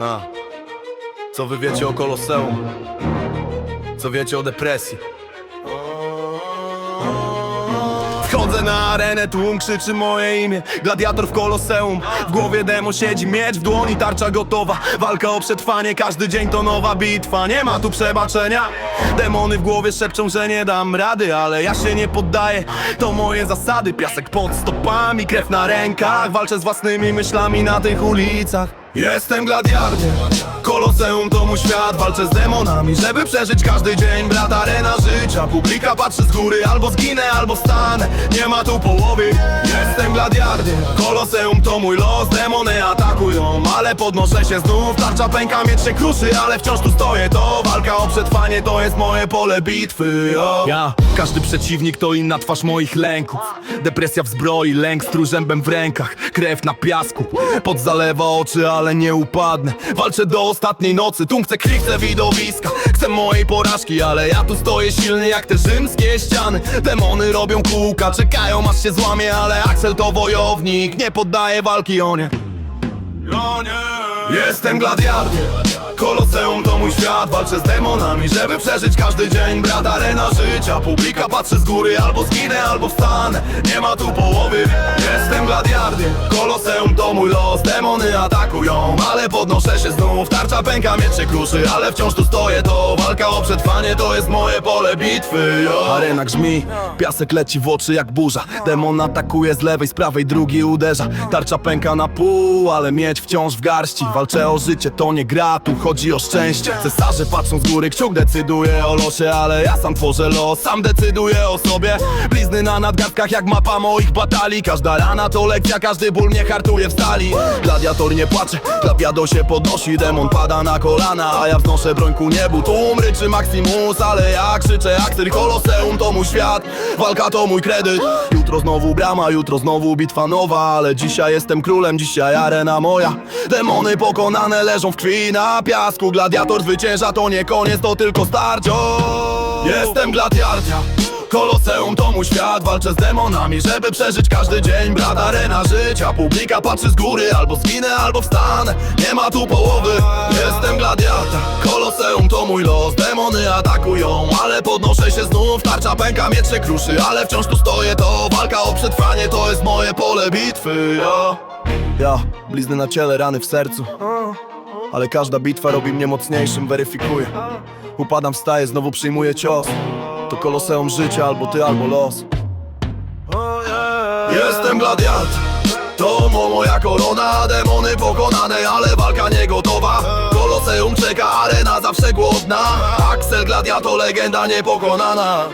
A. Co wy wiecie o Koloseum? Co wiecie o depresji? Wchodzę na arenę, tłum krzyczy moje imię. Gladiator w koloseum. W głowie demo siedzi miecz, w dłoni tarcza gotowa. Walka o przetrwanie, każdy dzień to nowa bitwa. Nie ma tu przebaczenia. Demony w głowie szepczą, że nie dam rady Ale ja się nie poddaję, to moje zasady. Piasek pod stopami, krew na rękach. Walczę z własnymi myślami na tych ulicach. Jestem gladiarnie Koloseum to mój świat Walczę z demonami, żeby przeżyć każdy dzień. Brat arena życia Publika patrzy z góry Albo zginę, albo stanę Nie ma tu połowy Jestem gladiarnie Koloseum to mój los Demony atakują Ale podnoszę się znów. Tarcza pęka, miecz się kruszy Ale wciąż tu stoję. To walka o przetrwanie To jest moje pole bitwy yo. Ja Każdy przeciwnik to inna twarz moich lęków. Depresja w zbroi, lęk z trójzębem w rękach. Krew na piasku Pod zalewa oczy, ale nie upadnę. Walczę do ostatniej nocy, tu chcę widowiska Chcę mojej porażki, ale ja tu stoję silny jak te rzymskie ściany. Demony robią kółka, czekają aż się złamie Ale Axel to wojownik, nie poddaje walki o nie. Ja nie. Jestem gladiator Koloseum to mój świat. Walczę z demonami, żeby przeżyć każdy dzień. Brat arena życia. Publika patrzy z góry. Albo zginę, albo wstanę. Nie ma tu połowy. Jestem gladiator Koloseum to mój los. Demony atakują Ale podnoszę się znów. Tarcza pęka, miecz się kruszy Ale wciąż tu stoję. To walka o przetrwanie. To jest moje pole bitwy yo. Arena grzmi. Piasek leci w oczy jak burza. Demon atakuje z lewej, z prawej, drugi uderza. Tarcza pęka na pół, ale miecz wciąż w garści. Walczę o życie, to nie gra, tu chodzi o szczęście. Cesarze patrzą z góry, kciuk decyduje o losie Ale ja sam tworzę los, sam decyduję o sobie. Blizny na nadgarstkach jak mapa moich batalii. Każda rana to lekcja, każdy ból mnie hartuje w stali. Gladiator nie płacze, klawiado się podnosi Demon pada na kolana, a ja wznoszę broń ku niebu Tu ryczy Maximus, ale ja krzyczę Aktyr Koloseum to mój świat, walka to mój kredyt. Jutro znowu brama, jutro znowu bitwa nowa. Ale dzisiaj jestem królem, dzisiaj arena moja. Demony pokonane leżą w krwi na piasku Gladiator zwycięża, to nie koniec, to tylko starcie O, Jestem gladiarcia Koloseum to mój świat, walczę z demonami Żeby przeżyć każdy dzień, brat arena życia Publika patrzy z góry, albo zginę, albo wstanę. Nie ma tu połowy, jestem gladiator Koloseum to mój los, demony atakują Ale podnoszę się znów, tarcza pęka, miecz się kruszy Ale wciąż tu stoję, to walka o przetrwanie To jest moje pole bitwy, ja Ja, blizny na ciele, rany w sercu ale każda bitwa robi mnie mocniejszym, weryfikuje Upadam, wstaję, znowu przyjmuję cios. To koloseum życia, albo ty, albo los. Jestem gladiator To mo- moja korona. Demony pokonane, ale walka nie gotowa Koloseum czeka, arena zawsze głodna. Axel gladiator, legenda niepokonana